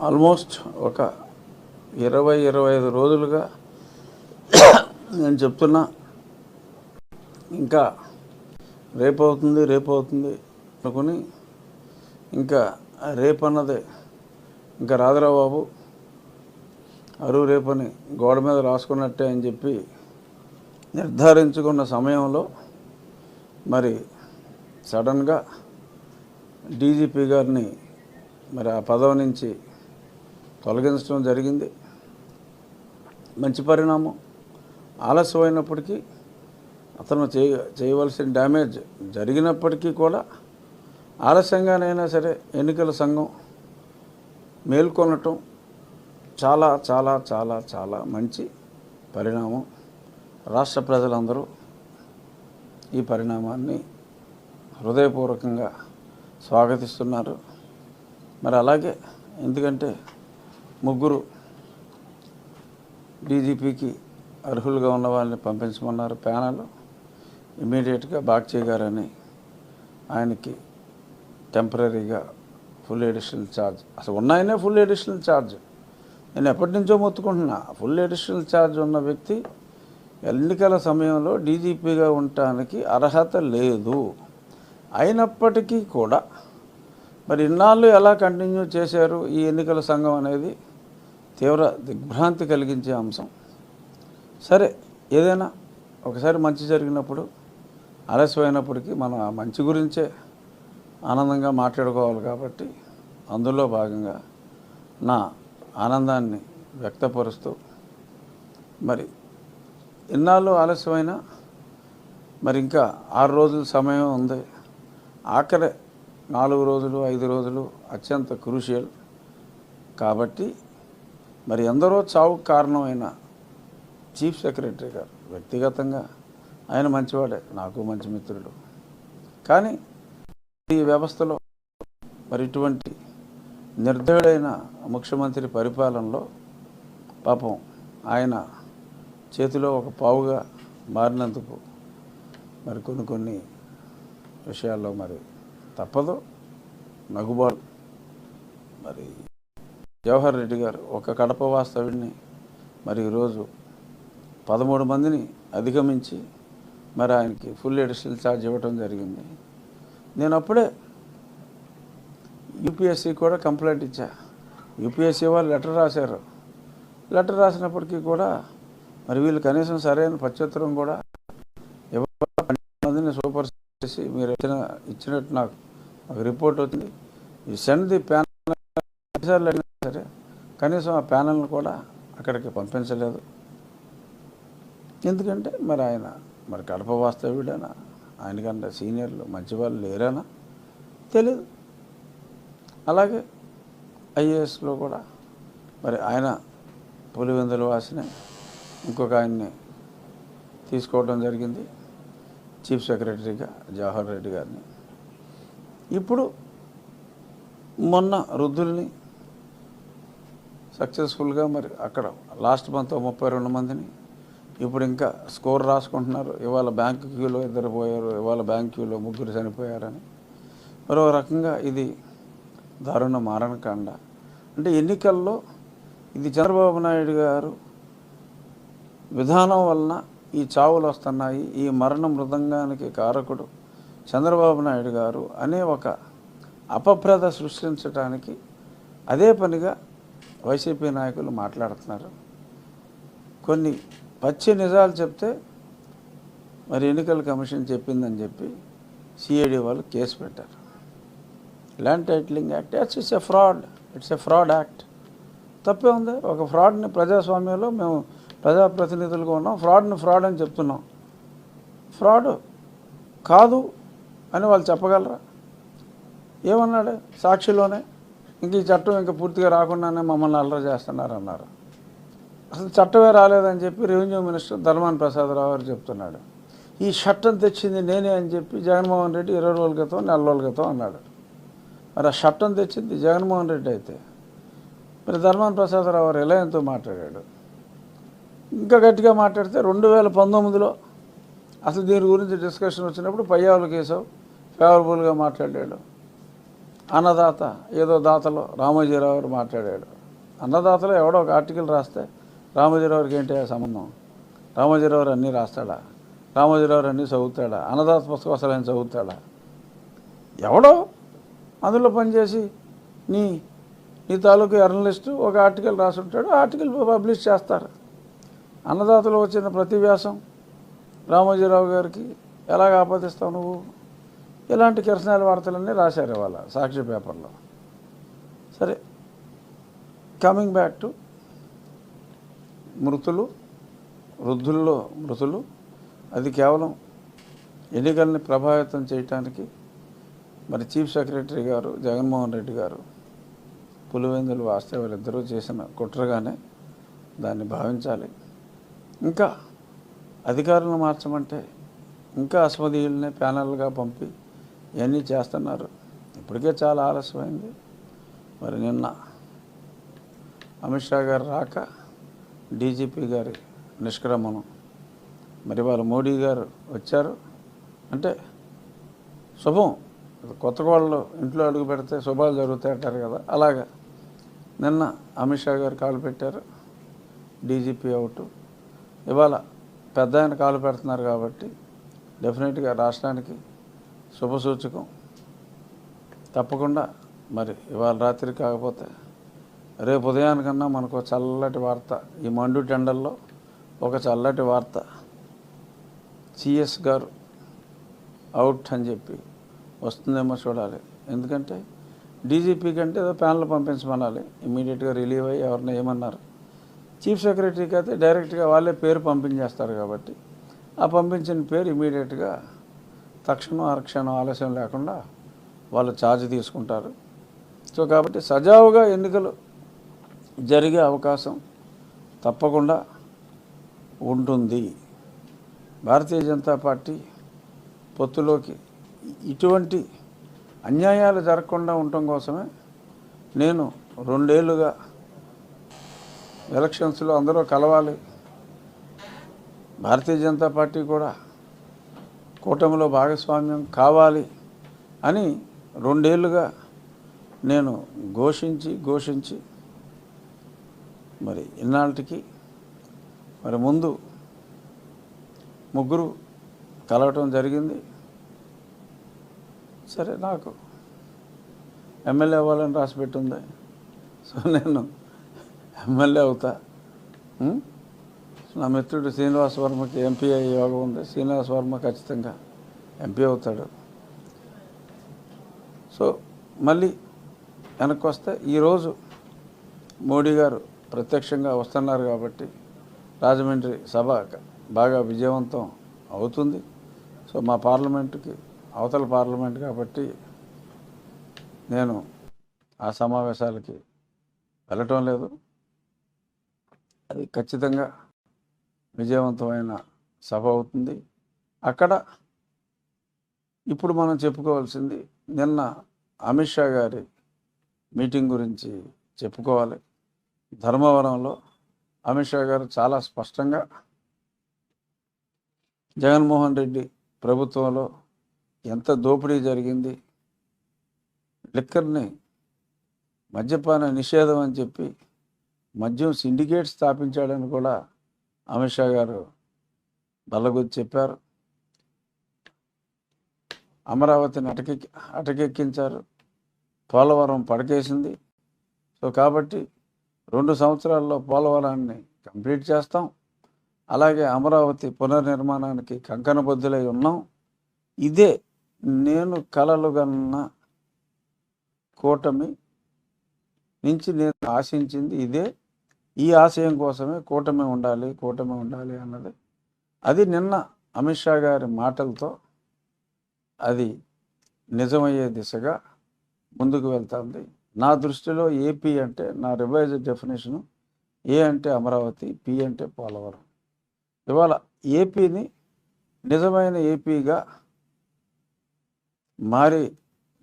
Almost ఒక ఇరవై ఇరవై ఐదు రోజులుగా నేను చెప్తున్నా ఇంకా రేపు అవుతుంది రేపు అవుతుంది అనుకుని ఇంకా రేపన్నదే ఇంకా రాదురా బాబు అరువు రేపని గోడ మీద రాసుకున్నట్టే అని చెప్పి నిర్ధారించుకున్న సమయంలో మరి సడన్గా డీజీపీ గారిని మరి ఆ పదవి నుంచి తొలగించడం జరిగింది. మంచి పరిణామం. ఆలస్యమైనప్పటికీ అతను చేయ చేయవలసిన డ్యామేజ్ జరిగినప్పటికీ కూడా ఆలస్యంగానైనా సరే ఎన్నికల సంఘం మేల్కొనటం చాలా చాలా చాలా చాలా మంచి పరిణామం. రాష్ట్ర ప్రజలందరూ ఈ పరిణామాన్ని హృదయపూర్వకంగా స్వాగతిస్తున్నారు. మరి అలాగే ఎందుకంటే ముగ్గురు డీజీపీకి అర్హులుగా ఉన్న వాళ్ళని పంపించమన్నారు. ప్యానల్ ఇమీడియట్గా బాగ్చే గారని ఆయనకి టెంపరీగా ఫుల్ ఎడిషనల్ ఛార్జ్ అసలు ఉన్నాయనే ఫుల్ ఎడిషనల్ ఛార్జ్ నేను ఎప్పటి నుంచో మొత్తుకుంటున్నా ఫుల్ ఎడిషనల్ ఛార్జ్ ఉన్న వ్యక్తి ఎన్నికల సమయంలో డీజీపీగా ఉండటానికి అర్హత లేదు. అయినప్పటికీ కూడా మరి ఇన్నాళ్ళు ఎలా కంటిన్యూ చేశారు ఈ ఎన్నికల సంఘం అనేది? తీవ్ర దిగ్భ్రాంతి కలిగించే అంశం. సరే ఏదైనా ఒకసారి మంచి జరిగినప్పుడు ఆలస్యమైనప్పటికీ మనం ఆ మంచి గురించే ఆనందంగా మాట్లాడుకోవాలి కాబట్టి అందులో భాగంగా నా ఆనందాన్ని వ్యక్తపరుస్తూ మరి ఇన్నాళ్ళు ఆలస్యమైన మరి ఇంకా ఆరు రోజుల సమయం ఉంది. ఆఖరి నాలుగు రోజులు ఐదు రోజులు అత్యంత క్రూషియల్. కాబట్టి మరి ఎందరో చావుకు కారణమైన చీఫ్ సెక్రటరీ గారు వ్యక్తిగతంగా ఆయన మంచివాడే నాకు మంచి మిత్రుడు. కానీ ఈ వ్యవస్థలో మరి ఇటువంటి నిర్దయుడైన ముఖ్యమంత్రి పరిపాలనలో పాపం ఆయన చేతిలో ఒక పావుగా మారినందుకు మరి కొన్ని కొన్ని విషయాల్లో మరి తప్పదు. నగుబాటు మరి జవహర్ రెడ్డి గారు ఒక కడప వాస్తవుడిని మరి ఈరోజు పదమూడు మందిని అధిగమించి మరి ఆయనకి ఫుల్ ఎడిషనల్ ఛార్జ్ ఇవ్వటం జరిగింది. నేను అప్పుడే యూపీఎస్సీ కూడా కంప్లైంట్ ఇచ్చా. యూపీఎస్సీ వాళ్ళు లెటర్ రాశారు. లెటర్ రాసినప్పటికీ కూడా మరి వీళ్ళు కనీసం సరైన ప్రత్యుత్తరం కూడా ఇవ్వ- పన్నెండు మందిని సూపర్ చేసి మీరు ఇచ్చిన ఇచ్చినట్టు నాకు ఒక రిపోర్ట్ వచ్చింది. ఈ సెండ్ ది ప్యానల్ సరే. కనీసం ఆ ప్యానల్ని కూడా అక్కడికి పంపించలేదు. ఎందుకంటే మరి ఆయన మరి కడప వాస్తవ్యుడైనా? ఆయనకంటే సీనియర్లు మంచి వాళ్ళు లేరేనా? తెలీదు. అలాగే ఐఏఎస్లో కూడా మరి ఆయన పులివెందుల వాసిని ఇంకొక ఆయన్ని తీసుకోవడం జరిగింది. చీఫ్ సెక్రటరీగా జవహర్ రెడ్డి గారిని. ఇప్పుడు మొన్న వృద్ధుల్ని సక్సెస్ఫుల్గా మరి అక్కడ లాస్ట్ మంత్ ముప్పై రెండు మందిని ఇప్పుడు ఇంకా స్కోర్ రాసుకుంటున్నారు. ఇవాళ బ్యాంక్ క్యూలో ఇద్దరు పోయారు ఇవాళ బ్యాంక్ క్యూలో ముగ్గురు చనిపోయారని. మరో రకంగా ఇది దారుణ మారణకాండ. అంటే ఎన్నికల్లో ఇది చంద్రబాబు నాయుడు గారు విధానం వలన ఈ చావులు వస్తున్నాయి ఈ మరణ మృదంగానికి కారకుడు చంద్రబాబు నాయుడు గారు అనే ఒక అపప్రద సృష్టించడానికి అదే పనిగా వైసీపీ నాయకులు మాట్లాడుతున్నారు. కొన్ని పచ్చి నిజాలు చెప్తే మరి ఎన్నికల కమిషన్ చెప్పిందని చెప్పి సిఐడి వాళ్ళు కేసు పెట్టారు. Land titling act it's a fraud it's a fraud act తప్పే ఉంది. ఒక ఫ్రాడ్ని ప్రజాస్వామ్యంలో మేము ప్రజాప్రతినిధులుగా ఉన్నాం. ఫ్రాడ్ని ఫ్రాడ్ అని చెప్తున్నాం. ఫ్రాడ్ కాదు అని వాళ్ళు చెప్పగలరా? ఏమన్నాడు? సాక్షిలోనే? ఇంక ఈ చట్టం ఇంకా పూర్తిగా రాకుండానే మమ్మల్ని అల్లరి చేస్తున్నారు అన్నారు అసలు చట్టమే రాలేదని చెప్పి రెవెన్యూ మినిస్టర్ ధర్మాన ప్రసాదరావు గారు చెప్తున్నాడు. ఈ చట్టం తెచ్చింది నేనే అని చెప్పి జగన్మోహన్ రెడ్డి ఇరవై రోజుల క్రితం నెల రోజుల క్రితం అన్నాడు. మరి ఆ చట్టం తెచ్చింది జగన్మోహన్ రెడ్డి అయితే. మరి ధర్మాన ప్రసాదరావు గారు రిలయన్తో మాట్లాడాడు. ఇంకా గట్టిగా మాట్లాడితే రెండు వేల పంతొమ్మిదిలో అసలు దీని గురించి డిస్కషన్ వచ్చినప్పుడు పయ్యావుల కేశవ్ ఫేవరబుల్గా మాట్లాడాడు. అన్నదాత ఏదో దాతలో రామోజీరావు గారు మాట్లాడాడు. అన్నదాతలో ఎవడో ఒక ఆర్టికల్ రాస్తే రామోజీరావు గారికి ఏంటి ఆ సంబంధం? రామోజీరావు గారు అన్నీ రాస్తాడా? రామోజీరావు గారు అన్నీ చదువుతాడా? అన్నదాత పుస్తకం అసలు ఆయన చదువుతాడా? ఎవడో అందులో పనిచేసి నీ నీ తాలూకు జర్నలిస్టు ఒక ఆర్టికల్ రాసుంటాడు ఆర్టికల్ పబ్లిష్ చేస్తారు. అన్నదాతలో వచ్చిన ప్రతి వ్యాసం రామోజీరావు గారికి ఎలాగ ఆపాదిస్తావు నువ్వు? ఇలాంటి కిరసనాల వార్తలన్నీ రాశారు ఇవాళ సాక్షి పేపర్లో. సరే కమింగ్ బ్యాక్ టు మృతులు వృద్ధుల్లో మృతులు అది కేవలం ఎన్నికల్ని ప్రభావితం చేయటానికి మరి చీఫ్ సెక్రటరీ గారు జగన్మోహన్ రెడ్డి గారు పులివెందులు వాస్తవాలు ఇద్దరూ చేసిన కుట్రగానే దాన్ని భావించాలి. ఇంకా అధికారులను మార్చమంటే ఇంకా అస్మదీయుల్ని ప్యానల్గా పంపి ఇవన్నీ చేస్తున్నారు. ఇప్పటికే చాలా ఆలస్యమైంది. మరి నిన్న అమిత్ షా గారు రాక డీజీపీ గారి నిష్క్రమణం. మరి వారు మోడీ గారు వచ్చారు. అంటే శుభం. కొత్త వాళ్ళు ఇంట్లో అడుగు పెడితే శుభాలు జరుగుతాయి అంటారు కదా. అలాగా నిన్న అమిత్ షా గారు కాలు పెట్టారు. DGP out. ఇవాళ పెద్ద ఆయన కాలు పెడుతున్నారు కాబట్టి డెఫినెట్గా రాష్ట్రానికి శుభసూచకం. తప్పకుండా. మరి ఇవాళ రాత్రి కాకపోతే రేపు ఉదయానికన్నా మనకు చల్లటి వార్త. ఈ మండు టెండల్లో ఒక చల్లటి వార్త. సిఎస్ గారు అవుట్ అని చెప్పి వస్తుందేమో చూడాలి. ఎందుకంటే డీజీపీ కంటే ఏదో ప్యానల్ పంపించమనాలి. ఇమీడియట్గా రిలీవ్ అయ్యి ఎవరిని ఏమన్నారు? చీఫ్ సెక్రటరీకి అయితే డైరెక్ట్గా వాళ్ళే పేరు పంపించేస్తారు కాబట్టి ఆ పంపించిన పేరు ఇమీడియట్గా తక్షణం అరక్షణం ఆలస్యం లేకుండా వాళ్ళు ఛార్జ్ తీసుకుంటారు. సో కాబట్టి సజావుగా ఎన్నికలు జరిగే అవకాశం తప్పకుండా ఉంటుంది. భారతీయ జనతా పార్టీ పొత్తులోకి ఇటువంటి అన్యాయాలు జరగకుండా ఉండటం కోసమే నేను రెండేళ్ళుగా ఎలక్షన్స్లో అందరూ కలవాలి. భారతీయ జనతా పార్టీ కూడా కూటమిలో భాగస్వామ్యం కావాలి అని రెండేళ్ళుగా నేను ఘోషించి ఘోషించి మరి ఇన్నాళ్ళకి మరి ముందు ముగ్గురు కలవటం జరిగింది. సరే నాకు ఎమ్మెల్యే అవ్వాలని రాసి పెట్టుంది. సో నేను ఎమ్మెల్యే అవుతా. నా మిత్రుడు శ్రీనివాస్ వర్మకి ఎంపీ అయ్యే యోగం ఉంది. శ్రీనివాస్ వర్మ ఖచ్చితంగా ఎంపీ అవుతాడు. సో మళ్ళీ వెనక్కి వస్తే ఈరోజు మోడీ గారు ప్రత్యక్షంగా వస్తున్నారు కాబట్టి రాజమండ్రి సభ బాగా విజయవంతం అవుతుంది. సో మా పార్లమెంటుకి అవతల పార్లమెంట్ కాబట్టి నేను ఆ సమావేశాలకి వెళ్ళటం లేదు. అది ఖచ్చితంగా విజయవంతమైన సభ అవుతుంది. అక్కడ ఇప్పుడు మనం చెప్పుకోవాల్సింది నిన్న అమిత్ షా గారి మీటింగ్ గురించి చెప్పుకోవాలి. ధర్మవరంలో అమిత్ షా గారు చాలా స్పష్టంగా జగన్మోహన్ రెడ్డి ప్రభుత్వంలో ఎంత దోపిడీ జరిగింది లిక్కర్ని మద్యపాన నిషేధం అని చెప్పి మద్యం సిండికేట్ స్థాపించాడని కూడా అమిత్ షా గారు బల్లగుద్ది చెప్పారు. అమరావతిని అటకెక్కి అటకెక్కించారు. పోలవరం పడకేసింది. సో కాబట్టి రెండు సంవత్సరాల్లో పోలవరాన్ని కంప్లీట్ చేస్తాం. అలాగే అమరావతి పునర్నిర్మాణానికి కంకణబద్ధులై ఉన్నాం. ఇదే నేను కలలుగన్న కూటమి నుంచి నేను ఆశించింది ఇదే. ఈ ఆశయం కోసమే కూటమి ఉండాలి కూటమి ఉండాలి అన్నది. అది నిన్న అమిత్ షా గారి మాటలతో అది నిజమయ్యే దిశగా ముందుకు వెళ్తుంది. నా దృష్టిలో ఏపీ అంటే నా రివైజ్ డెఫినేషను ఏ అంటే అమరావతి పి అంటే పోలవరం. ఇవాళ ఏపీని నిజమైన ఏపీగా మారే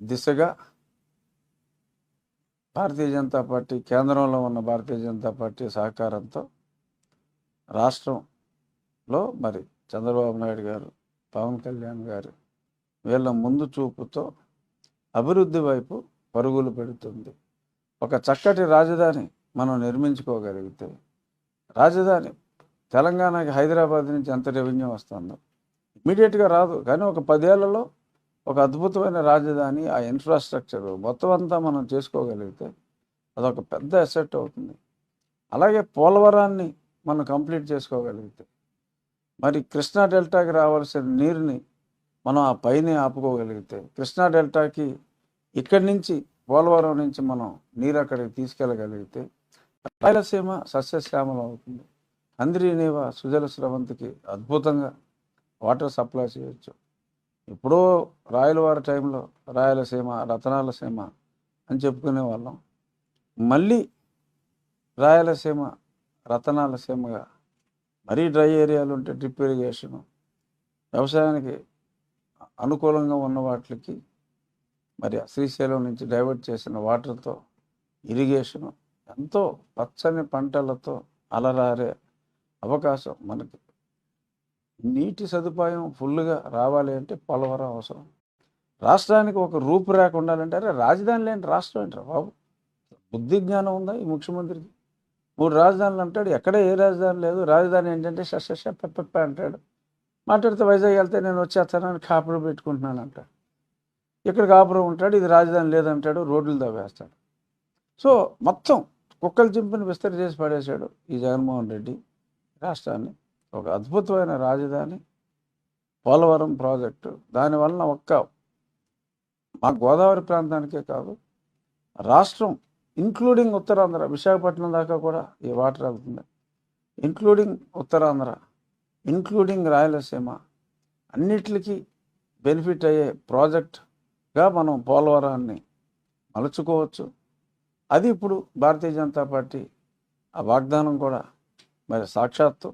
దిశగా భారతీయ జనతా పార్టీ కేంద్రంలో ఉన్న భారతీయ జనతా పార్టీ సహకారంతో రాష్ట్రంలో మరి చంద్రబాబు నాయుడు గారు పవన్ కళ్యాణ్ గారు వీళ్ళ ముందు చూపుతో అభివృద్ధి వైపు పరుగులు పెడుతుంది. ఒక చక్కటి రాజధాని మనం నిర్మించుకోగలిగితే రాజధాని తెలంగాణకి హైదరాబాద్ నుంచి ఎంత రెవెన్యూ వస్తుందో. ఇమీడియట్గా రాదు కానీ ఒక పదేళ్ళలో ఒక అద్భుతమైన రాజధాని ఆ ఇన్ఫ్రాస్ట్రక్చర్ మొత్తం అంతా మనం చేసుకోగలిగితే అదొక పెద్ద అసెట్ అవుతుంది. అలాగే పోలవరాన్ని మనం కంప్లీట్ చేసుకోగలిగితే మరి కృష్ణా డెల్టాకి రావాల్సిన నీరుని మనం ఆ పైనే ఆపుకోగలిగితే కృష్ణా డెల్టాకి ఇక్కడి నుంచి పోలవరం నుంచి మనం నీరు అక్కడికి తీసుకెళ్ళగలిగితే రాయలసీమ సస్యశ్యామలం అవుతుంది. అంద్రీనేవ సుజల స్రవంతికి అద్భుతంగా వాటర్ సప్లై చేయొచ్చు. ఎప్పుడో రాయలవారి టైంలో రాయలసీమ రతనాల సీమ అని చెప్పుకునే వాళ్ళం. మళ్ళీ రాయలసీమ రతనాల సీమగా మరీ డ్రై ఏరియాలు ఉంటే డ్రిప్ ఇరిగేషను వ్యవసాయానికి అనుకూలంగా ఉన్న వాటికి మరి శ్రీశైలం నుంచి డైవర్ట్ చేసిన వాటర్తో ఇరిగేషను ఎంతో పచ్చని పంటలతో అలరారే అవకాశం మనకి. నీటి సదుపాయం ఫుల్గా రావాలి అంటే పోలవరం అవసరం. రాష్ట్రానికి ఒక రూపురేఖ ఉండాలంటే అరే రాజధాని లేని రాష్ట్రం ఏంటారు బాబు? బుద్ధి జ్ఞానం ఉందా ఈ ముఖ్యమంత్రికి? మూడు రాజధానులు అంటాడు ఎక్కడ ఏ రాజధాని లేదు రాజధాని ఏంటంటే షష పెప్ప అంటాడు. మాట్లాడితే వైజాగ్ వెళ్తే నేను వచ్చేస్తానని కాపురం పెట్టుకుంటున్నాను అంటాడు. ఇక్కడ కాపురం ఉంటాడు ఇది రాజధాని లేదంటాడు రోడ్లు దవ్వేస్తాడు. సో మొత్తం కుక్కలు చింపిని విస్తరి చేసి పడేశాడు ఈ జగన్మోహన్ రెడ్డి రాష్ట్రాన్ని. ఒక అద్భుతమైన రాజధాని పోలవరం ప్రాజెక్టు. దానివలన ఒక్క మా గోదావరి ప్రాంతానికే కాదు రాష్ట్రం ఇంక్లూడింగ్ ఉత్తరాంధ్ర విశాఖపట్నం దాకా కూడా ఈ వాటర్ వెళ్తుంది. ఇంక్లూడింగ్ ఉత్తరాంధ్ర ఇంక్లూడింగ్ రాయలసీమ అన్నిటికీ బెనిఫిట్ అయ్యే ప్రాజెక్ట్గా మనం పోలవరాన్ని మలుచుకోవచ్చు. అది ఇప్పుడు భారతీయ జనతా పార్టీ ఆ వాగ్దానం కూడా మరి సాక్షాత్తు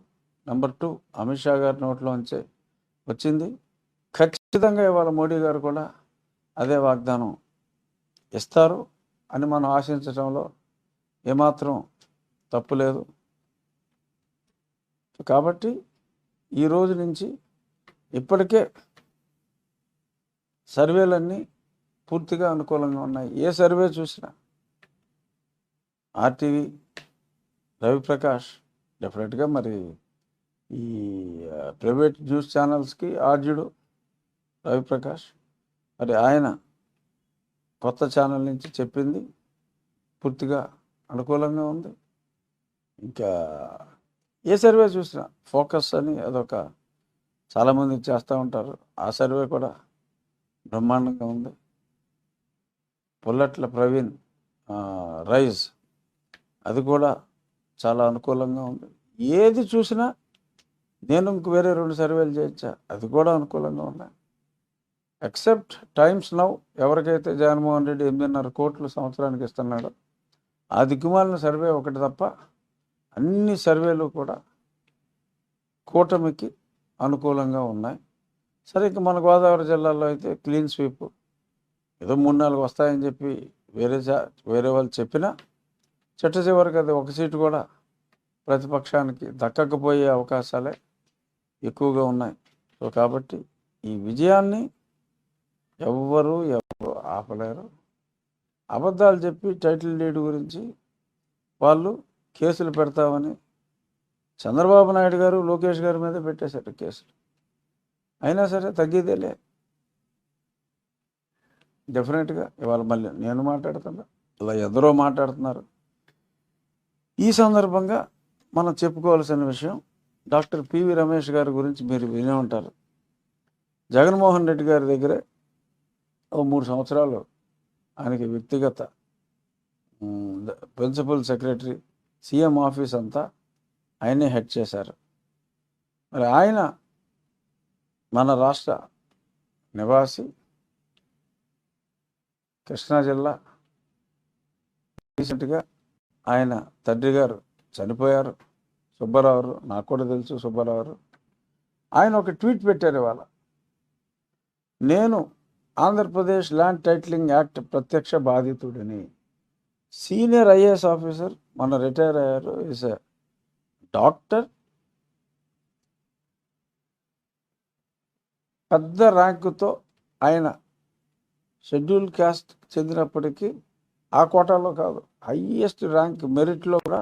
నెంబర్ టూ అమిత్ షా గారి నోట్లోంచే వచ్చింది. ఖచ్చితంగా ఇవాళ మోడీ గారు కూడా అదే వాగ్దానం ఇస్తారు అని మనం ఆశించడంలో ఏమాత్రం తప్పు లేదు. కాబట్టి ఈ రోజు నుంచి ఇప్పటికే సర్వేలన్నీ పూర్తిగా అనుకూలంగా ఉన్నాయి. ఏ సర్వే చూసినా ఆర్టీవీ రవిప్రకాష్ డెఫినెట్గా మరి ఈ ప్రైవేట్ న్యూస్ ఛానల్స్కి ఆర్జుడు రవిప్రకాష్ మరి ఆయన కొత్త ఛానల్ నుంచి చెప్పింది. పూర్తిగా అనుకూలంగా ఉంది. ఇంకా ఏ సర్వే చూసినా ఫోకస్ అని అదొక చాలామంది చేస్తూ ఉంటారు. ఆ సర్వే కూడా బ్రహ్మాండంగా ఉంది. పుల్లట్ల ప్రవీణ్ రైజ్ అది కూడా చాలా అనుకూలంగా ఉంది. ఏది చూసినా నేను ఇంక వేరే రెండు సర్వేలు చేయొచ్చా అది కూడా అనుకూలంగా ఉన్నాయి. ఎక్సెప్ట్ టైమ్స్ నౌ ఎవరికైతే జగన్మోహన్ రెడ్డి ఎనిమిదిన్నర కోట్లు సంవత్సరానికి ఇస్తున్నాడో ఆ దిక్కుమాలిన సర్వే ఒకటి తప్ప అన్ని సర్వేలు కూడా కూటమికి అనుకూలంగా ఉన్నాయి. సరే ఇక మన గోదావరి జిల్లాలో అయితే క్లీన్ స్వీప్ ఏదో మూడు నాలుగు వస్తాయని చెప్పి వేరే వేరే వాళ్ళు చెప్పినా చిట్ట చివరికి అది ఒక సీటు కూడా ప్రతిపక్షానికి దక్కకపోయే అవకాశాలే ఎక్కువగా ఉన్నాయి. సో కాబట్టి ఈ విజయాన్ని ఎవ్వరూ ఎవరు ఆపలేరు. అబద్ధాలు చెప్పి టైటిల్ డీడ్ గురించి వాళ్ళు కేసులు పెడతామని చంద్రబాబు నాయుడు గారు లోకేష్ గారి మీద పెట్టేశారు కేసులు. అయినా సరే తగ్గేదేలే డెఫినెట్గా ఇవాళ మళ్ళీ నేను మాట్లాడుతున్నా ఇలా ఎందరో మాట్లాడుతున్నారు. ఈ సందర్భంగా మనం చెప్పుకోవాల్సిన విషయం డాక్టర్ పివి రమేష్ గారి గురించి మీరు వినే ఉంటారు. జగన్మోహన్ రెడ్డి గారి దగ్గరే ఓ మూడు సంవత్సరాలు ఆయనకి వ్యక్తిగత ప్రిన్సిపల్ సెక్రటరీ సీఎం ఆఫీస్ అంతా ఆయనే హెడ్ చేశారు. మరి ఆయన మన రాష్ట్ర నివాసి కృష్ణా జిల్లా రీసెంట్గా ఆయన తండ్రి గారు చనిపోయారు. సుబ్బారావు నాకు కూడా తెలుసు సుబ్బారావు. ఆయన ఒక ట్వీట్ పెట్టారు ఇవాళ. నేను ఆంధ్రప్రదేశ్ ల్యాండ్ టైటిలింగ్ యాక్ట్ ప్రత్యక్ష బాధితుడిని. సీనియర్ ఐఏఎస్ ఆఫీసర్ మన రిటైర్ అయ్యారు. ఈజ్ ఎ డాక్టర్ పెద్ద ర్యాంకుతో ఆయన షెడ్యూల్ క్యాస్ట్ చెందినప్పటికీ ఆ కోటాలో కాదు హయ్యెస్ట్ ర్యాంక్ మెరిట్లో కూడా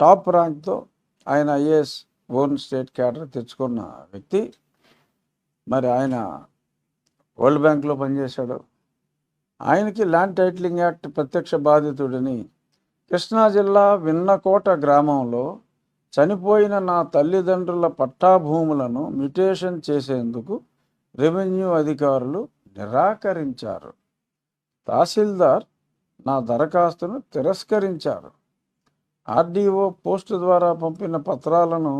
టాప్ ర్యాంక్తో ఆయన ఐఏఎస్ ఓన్ స్టేట్ క్యాడర్ తెచ్చుకున్న వ్యక్తి. మరి ఆయన వరల్డ్ బ్యాంక్లో పనిచేశాడు. ఆయనకి ల్యాండ్ టైటిలింగ్ యాక్ట్ ప్రత్యక్ష బాధితుడిని కృష్ణా జిల్లా విన్నకోట గ్రామంలో చనిపోయిన నా తల్లిదండ్రుల పట్టా భూములను మ్యుటేషన్ చేసేందుకు రెవెన్యూ అధికారులు నిరాకరించారు. తహసీల్దార్ నా దరఖాస్తును తిరస్కరించారు. ఆర్డీఓ పోస్టు ద్వారా పంపిన పత్రాలను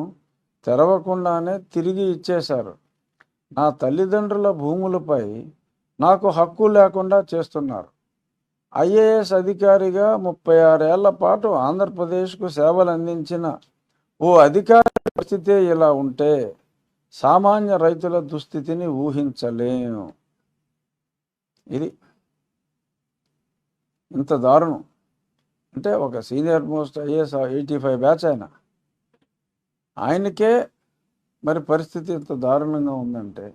తెరవకుండానే తిరిగి ఇచ్చేశారు. నా తల్లిదండ్రుల భూములపై నాకు హక్కు లేకుండా చేస్తున్నారు. ఐఏఎస్ అధికారిగా ముప్పై ఆరేళ్ళ పాటు ఆంధ్రప్రదేశ్కు సేవలు అందించిన ఓ అధికారి పరిస్థితే ఇలా ఉంటే సామాన్య రైతుల దుస్థితిని ఊహించలేను. ఇది ఇంత దారుణం. అంటే ఒక senior most IAS eighty five batch ఆయన ఆయనకే మరి పరిస్థితి ఇంత దారుణంగా ఉందంటే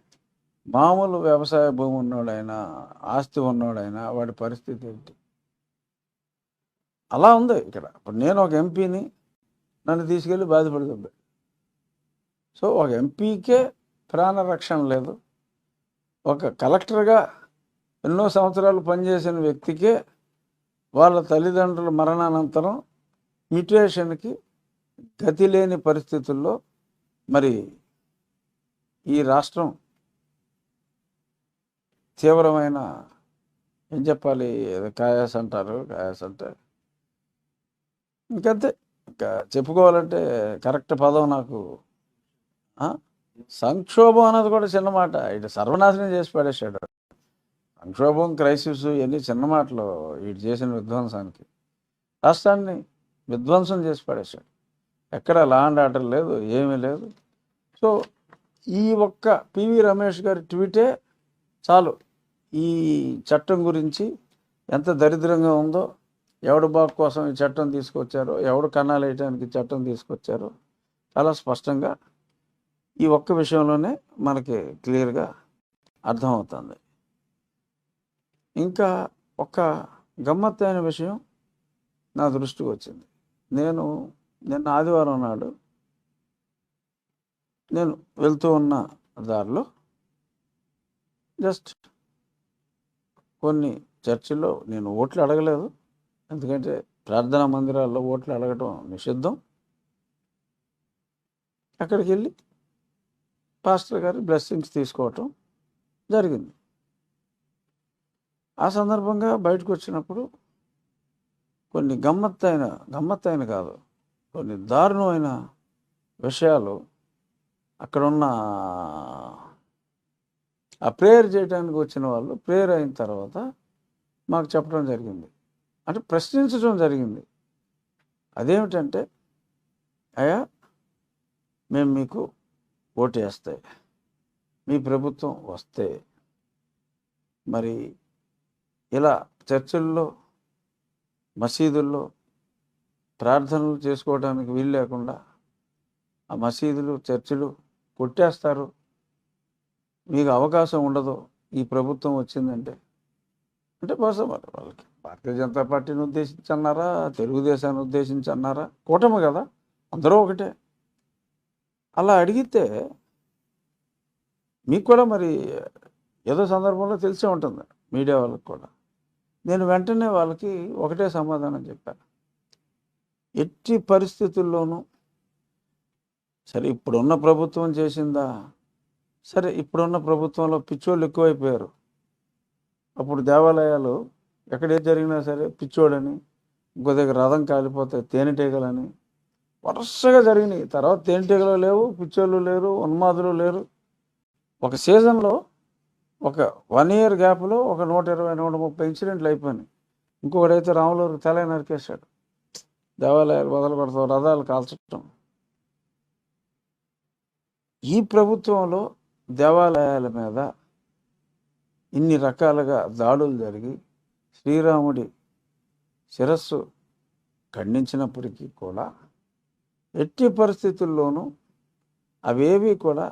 మామూలు వ్యవసాయ భూమి ఉన్నోడైనా ఆస్తి ఉన్నోడైనా వాడి పరిస్థితి ఏంటి? అలా ఉంది ఇక్కడ. ఇప్పుడు నేను ఒక ఎంపీని నన్ను తీసుకెళ్ళి బాధపడుతుంది సో ఒక ఎంపీకే ప్రాణ రక్షణ లేదు. ఒక కలెక్టర్గా ఎన్నో సంవత్సరాలు పనిచేసిన వ్యక్తికే వాళ్ళ తల్లిదండ్రుల మరణానంతరం మ్యుటేషన్కి గతి లేని పరిస్థితుల్లో మరి ఈ రాష్ట్రం తీవ్రమైన ఏం చెప్పాలి? కాయాస్ అంటారు కాయాస్ అంటే ఇంకంతే. ఇంకా చెప్పుకోవాలంటే కరెక్ట్ పదం నాకు. సంక్షోభం అన్నది కూడా చిన్న మాట. ఇటు సర్వనాశనం చేసి పడేసాడు సంక్షోభం క్రైసిస్ ఇవన్నీ చిన్న మాటలు. వీడు చేసిన విధ్వంసానికి. రాష్ట్రాన్ని విధ్వంసం చేసి పడేశాడు. ఎక్కడ లా అండ్ ఆర్డర్ లేదు ఏమీ లేదు. సో ఈ ఒక్క పివి రమేష్ గారి ట్వీటే చాలు. ఈ చట్టం గురించి ఎంత దరిద్రంగా ఉందో ఎవడు బాగు కోసం ఈ చట్టం తీసుకొచ్చారో ఎవడు కన్నాలు వేయడానికి చట్టం తీసుకొచ్చారో చాలా స్పష్టంగా ఈ ఒక్క విషయంలోనే మనకి క్లియర్గా అర్థమవుతుంది. ఇంకా ఒక గమ్మత్తైన విషయం నా దృష్టికి వచ్చింది. నేను నిన్న ఆదివారం నాడు నేను వెళ్తూ ఉన్న దారిలో జస్ట్ కొన్ని చర్చిల్లో నేను ఓట్లు అడగలేదు. ఎందుకంటే ప్రార్థనా మందిరాల్లో ఓట్లు అడగటం నిషిద్ధం. అక్కడికి వెళ్ళి పాస్టర్ గారి బ్లెస్సింగ్స్ తీసుకోవటం జరిగింది. ఆ సందర్భంగా బయటకు వచ్చినప్పుడు కొన్ని గమ్మత్తైన గమ్మత్తైన కాదు కొన్ని దారుణమైన విషయాలు అక్కడున్న ఆ ప్రేయర్ చేయడానికి వచ్చిన వాళ్ళు ప్రేయర్ అయిన తర్వాత మాకు చెప్పడం జరిగింది. అంటే ప్రశ్నించడం జరిగింది. అదేమిటంటే అయ్యా మేము మీకు ఓటు వేస్తే మీ ప్రభుత్వం వస్తే మరి ఇలా చర్చిల్లో మసీదుల్లో ప్రార్థనలు చేసుకోవడానికి వీలు లేకుండా ఆ మసీదులు చర్చిలు కొట్టేస్తారు. మీకు అవకాశం ఉండదు ఈ ప్రభుత్వం వచ్చిందంటే. అంటే బహుశా మరి వాళ్ళకి. భారతీయ జనతా పార్టీని ఉద్దేశించి అన్నారా తెలుగుదేశాన్ని ఉద్దేశించి అన్నారా కూటమి కదా అందరూ ఒకటే. అలా అడిగితే మీకు కూడా మరి ఏదో సందర్భంలో తెలిసే ఉంటుంది మీడియా వాళ్ళకి కూడా. నేను వెంటనే వాళ్ళకి ఒకటే సమాధానం చెప్పాను. ఎట్టి పరిస్థితుల్లోనూ సరే ఇప్పుడున్న ప్రభుత్వం చేసిందా? సరే ఇప్పుడున్న ప్రభుత్వంలో పిచ్చోళ్ళు ఎక్కువైపోయారు. అప్పుడు దేవాలయాలు ఎక్కడే జరిగినా సరే పిచ్చోడని ఇంకో దగ్గర రథం కాలిపోతే తేనెటీగలని వరుసగా జరిగినాయి. తర్వాత తేనెటీగలు లేవు పిచ్చోళ్ళు లేరు ఉన్మాదులు లేరు. ఒక సీజన్లో ఒక వన్ ఇయర్ గ్యాప్లో ఒక నూట ఇరవై నూట ముప్పై ఇన్సిడెంట్లు అయిపోయినాయి. ఇంకొకడైతే రాములూరు తల నరికేశాడు. దేవాలయాలు మొదలు పెడతాం రథాలు కాల్చడం ఈ ప్రభుత్వంలో దేవాలయాల మీద ఇన్ని రకాలుగా దాడులు జరిగి శ్రీరాముడి శిరస్సు ఖండించినప్పటికీ కూడా ఎట్టి పరిస్థితుల్లోనూ అవేవి కూడా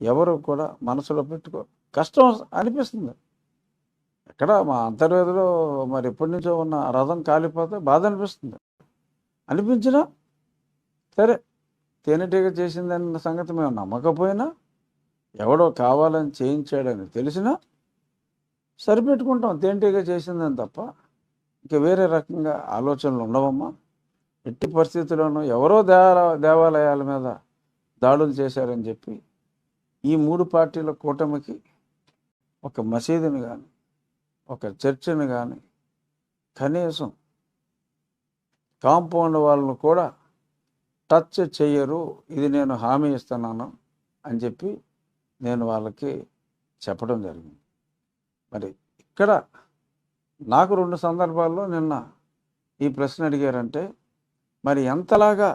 ఎవరు కూడా మనసులో పెట్టుకో కష్టం అనిపిస్తుంది. ఎక్కడ మా అంతర్వేదిలో మరి ఎప్పటి నుంచో ఉన్న రథం కాలిపోతే బాధ అనిపిస్తుంది. అనిపించినా సరే తేనెటీగ చేసిందన్న సంగతి మేము నమ్మకపోయినా ఎవడో కావాలని చేయించాడని తెలిసినా సరిపెట్టుకుంటాం. తేనెటీగ చేసిందని తప్ప ఇంక వేరే రకంగా ఆలోచనలు ఉండవమ్మా. ఎట్టి పరిస్థితుల్లోనూ ఎవరో దేవాలయాల మీద దాడులు చేశారని చెప్పి ఈ మూడు పార్టీల కూటమికి ఒక మసీదుని కానీ ఒక చర్చిని కానీ కనీసం కాంపౌండ్ వాళ్ళను కూడా టచ్ చెయ్యరు ఇది నేను హామీ ఇస్తున్నాను అని చెప్పి నేను వాళ్ళకి చెప్పడం జరిగింది. మరి ఇక్కడ నాకు రెండు సందర్భాల్లో నిన్న ఈ ప్రశ్న అడిగారంటే మరి ఎంతలాగా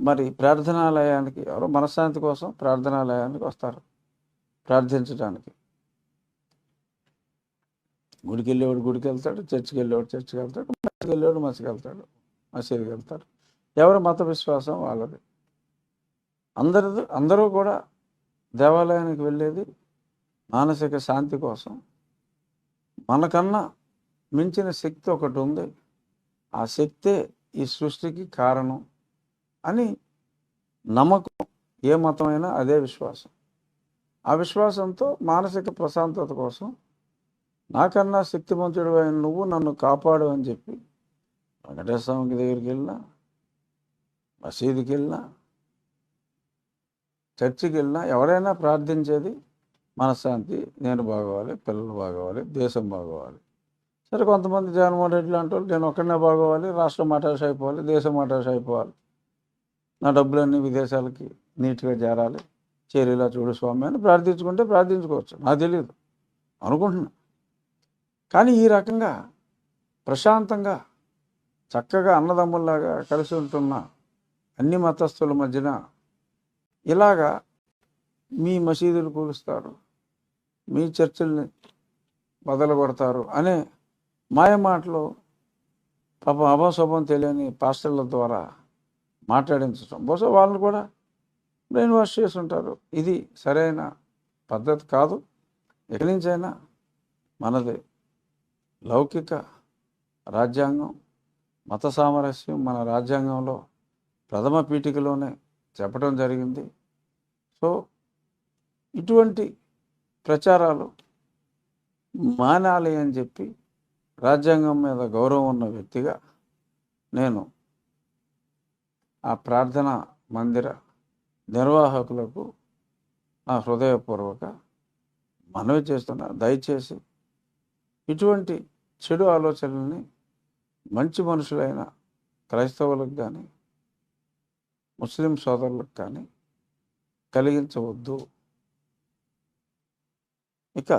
మరి ప్రార్థనాలయానికి ఎవరో మనశ్శాంతి కోసం ప్రార్థనాలయానికి వస్తారు ప్రార్థించడానికి గుడికి వెళ్ళేవాడు గుడికి వెళ్తాడు చర్చికి వెళ్ళేవాడు చర్చికి వెళ్తాడు మసీదుకి వెళ్ళేవాడు మసీదుకి వెళ్తాడు మసీదుకి వెళ్తారు ఎవరి మత విశ్వాసం వాళ్ళది. అందరి అందరూ కూడా దేవాలయానికి వెళ్ళేది మానసిక శాంతి కోసం. మనకన్నా మించిన శక్తి ఒకటి ఉంది. ఆ శక్తే ఈ సృష్టికి కారణం అని నమ్మకం. ఏ మతమైనా అదే విశ్వాసం. ఆ విశ్వాసంతో మానసిక ప్రశాంతత కోసం నాకన్నా శక్తిమంతుడు అయిన నువ్వు నన్ను కాపాడు అని చెప్పి వెంకటేశ్వర స్వామికి దగ్గరికి వెళ్ళినా మసీదుకి వెళ్ళినా చర్చికి వెళ్ళినా ఎవరైనా ప్రార్థించేది మనశ్శాంతి నేను బాగోవాలి పిల్లలు బాగోవాలి దేశం బాగోవాలి. సరే కొంతమంది జగన్మోహన్ రెడ్డి లాంటి వాళ్ళు నేను ఒక్కడనే బాగోవాలి రాష్ట్రం మటాష్ అయిపోవాలి దేశం మటాష్ అయిపోవాలి. నా డబ్బులన్నీ విదేశాలకి నీట్గా చేరాలి చేరేలా చూడు స్వామి అని ప్రార్థించుకుంటే ప్రార్థించుకోవచ్చు. నాకు తెలియదు అనుకుంటున్నా. కానీ ఈ రకంగా ప్రశాంతంగా చక్కగా అన్నదమ్ముల్లాగా కలిసి ఉంటున్న అన్ని మతస్థుల మధ్యన ఇలాగా మీ మసీదులు కూలుస్తారు మీ చర్చిల్ని బదలు కొడతారు అనే మాయమాటలు పాపం అభశుభం తెలియని పాస్టర్ల ద్వారా మాట్లాడించడం బహుశా వాళ్ళని కూడా బ్రెయిన్ వాష్ చేసి ఉంటారు ఇది సరైన పద్ధతి కాదు. ఎక్కడి నుంచైనా మనది. లౌకిక రాజ్యాంగం మత సామరస్యం మన రాజ్యాంగంలో ప్రథమ పీఠికలోనే చెప్పడం జరిగింది. సో ఇటువంటి ప్రచారాలు మానాలి అని చెప్పి రాజ్యాంగం మీద గౌరవం ఉన్న వ్యక్తిగా నేను ఆ ప్రార్థన మందిర నిర్వాహకులకు నా హృదయపూర్వక మనవి చేస్తున్నా. దయచేసి ఇటువంటి చెడు ఆలోచనల్ని మంచి మనుషులైన క్రైస్తవులకు కానీ ముస్లిం సోదరులకు కానీ కలిగించవద్దు. ఇక